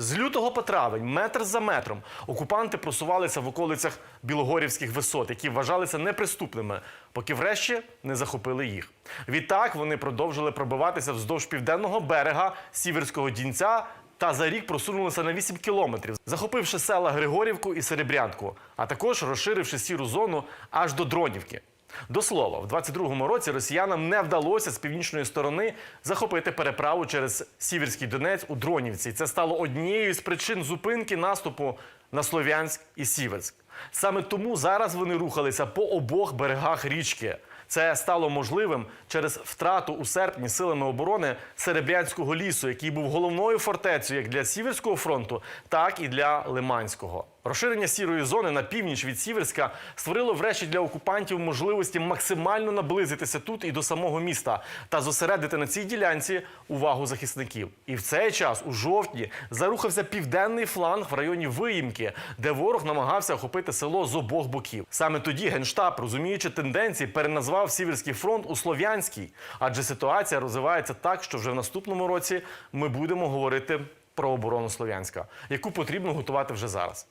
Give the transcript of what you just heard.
З лютого по травень, метр за метром, окупанти просувалися в околицях Білогорівських висот, які вважалися неприступними, поки врешті не захопили їх. Відтак вони продовжили пробиватися вздовж південного берега Сіверського Дінця та за рік просунулися на 8 кілометрів, захопивши села Григорівку і Серебрянку, а також розширивши сіру зону аж до Дронівки. До слова, в 22-му році росіянам не вдалося з північної сторони захопити переправу через Сіверський Донець у Дронівці. Це стало однією з причин зупинки наступу на Слов'янськ і Сіверськ. Саме тому зараз вони рухалися по обох берегах річки. Це стало можливим через втрату у серпні силами оборони Серебрянського лісу, який був головною фортецею як для Сіверського фронту, так і для Лиманського. Розширення сірої зони на північ від Сіверська створило врешті для окупантів можливості максимально наблизитися тут і до самого міста та зосередити на цій ділянці увагу захисників. І в цей час, у жовтні, зарухався південний фланг в районі Виїмки, де ворог намагався охопити село з обох боків. Саме тоді генштаб, розуміючи тенденції, переназвав Сіверський фронт у Слов'янський, адже ситуація розвивається так, що вже в наступному році ми будемо говорити про оборону Слов'янська, яку потрібно готувати вже зараз.